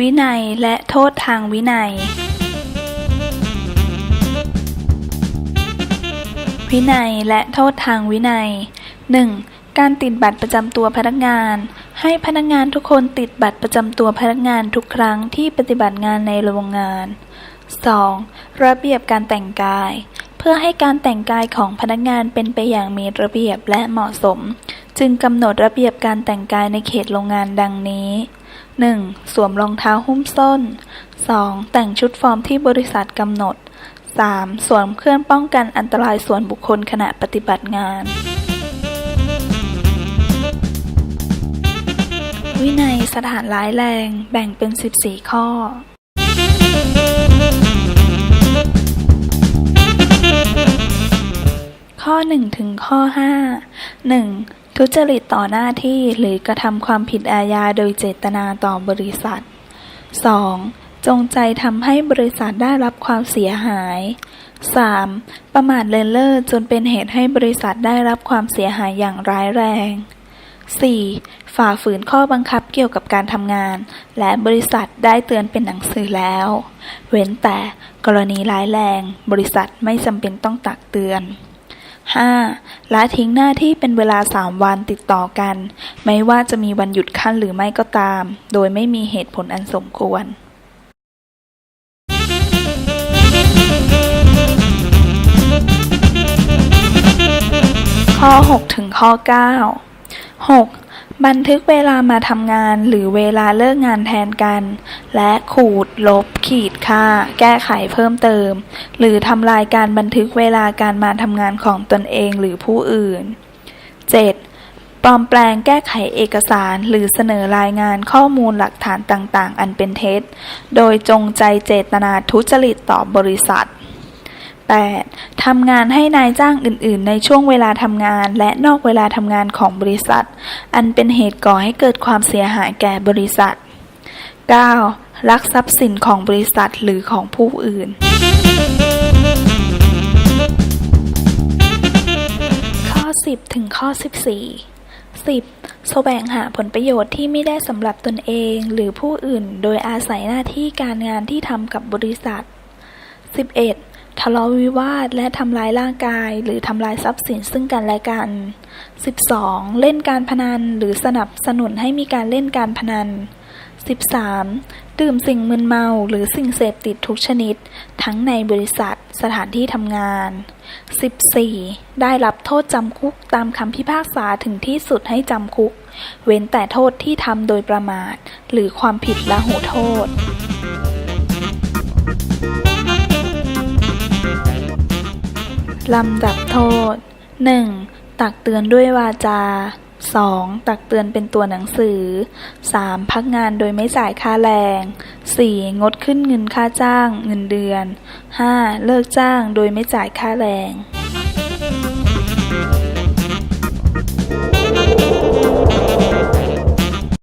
วินัยและโทษทางวินัย วินัยและโทษทางวินัย 1. การติดบัตรประจำตัวพนักงาน ให้พนักงานทุกคนติดบัตรประจำตัวพนักงานทุกครั้งที่ปฏิบัติงานในโรงงาน 2. ระเบียบการแต่งกาย เพื่อให้การแต่งกายของพนักงานเป็นไปอย่างมีระเบียบและเหมาะสม จึงกำหนดระเบียบการแต่งกายในเขตโรงงานดังนี้ 1. สวมรองเท้าหุ้มส้น 2. แต่งชุดฟอร์มที่บริษัทกำหนด 3. สวมเครื่องป้องกันอันตรายส่วนบุคคลขณะปฏิบัติงาน วินัยสถานร้ายแรงแบ่งเป็น 14 ข้อข้อ 1 ถึงข้อ 5 1. ทุจริตต่อหน้าที่หรือกระทำความผิดอาญาโดยเจตนาต่อบริษัท 2. จงใจทำให้บริษัทได้รับความเสียหาย 3. ประมาทเลินเล่อจนเป็นเหตุให้บริษัทได้รับความเสียหายอย่างร้ายแรง 4. ฝ่าฝืนข้อบังคับเกี่ยวกับการทำงาน และบริษัทได้เตือนเป็นหนังสือแล้ว เว้นแต่กรณีร้ายแรง บริษัทไม่จำเป็นต้องตักเตือน 5. ละทิ้งหน้าที่เป็นเวลา 3 วันติดต่อกัน ไม่ว่าจะมีวันหยุดขั้นหรือไม่ก็ตาม โดยไม่มีเหตุผลอันสมควร ข้อ 6 ถึงข้อ 9 6. บันทึกเวลามาทำงานหรือเวลาเลิกงานแทนกัน และขูด ลบ ขีดค่า แก้ไขเพิ่มเติม หรือทำลายการบันทึกเวลาการมาทำงานของตนเองหรือผู้อื่น 7. ปลอมแปลงแก้ไขเอกสารหรือเสนอรายงานข้อมูลหลักฐานต่าง ๆ อันเป็นเท็จ โดยจงใจเจตนาทุจริตต่อบริษัท 8. ทำงานให้นายจ้างอื่น ๆ ในช่วงเวลาทำงานและนอกเวลาทำงานของบริษัท อันเป็นเหตุก่อให้เกิดความเสียหายแก่บริษัท 9. ลักทรัพย์สินของบริษัทหรือของผู้อื่น ข้อ 10 ถึงข้อ 14 10. แสวงหาผลประโยชน์ที่ไม่ได้สำหรับตนเองหรือผู้อื่น โดยอาศัยหน้าที่การงานที่ทำกับบริษัท 11. ทะเลาะวิวาทและทำร้ายร่างกาย หรือทำลายทรัพย์สินซึ่งกันและกัน 12. เล่นการพนันหรือสนับสนุนให้มีการเล่นการพนัน 13. ดื่มสิ่งมึนเมาหรือสิ่งเสพติดทุกชนิด ทั้งในบริษัทสถานที่ทำงาน 14. ได้รับโทษจำคุกตามคำพิพากษาถึงที่สุดให้จำคุก เว้นแต่โทษที่ทำโดยประมาท หรือความผิดละหูโทษ ลำดับโทษ 1. ตักเตือนด้วยวาจา 2. ตักเตือนเป็นตัวหนังสือ 3. พักงานโดยไม่จ่ายค่าแรง 4. งดขึ้นเงินค่าจ้าง เงินเดือน 5. เลิกจ้างโดยไม่จ่ายค่าแรง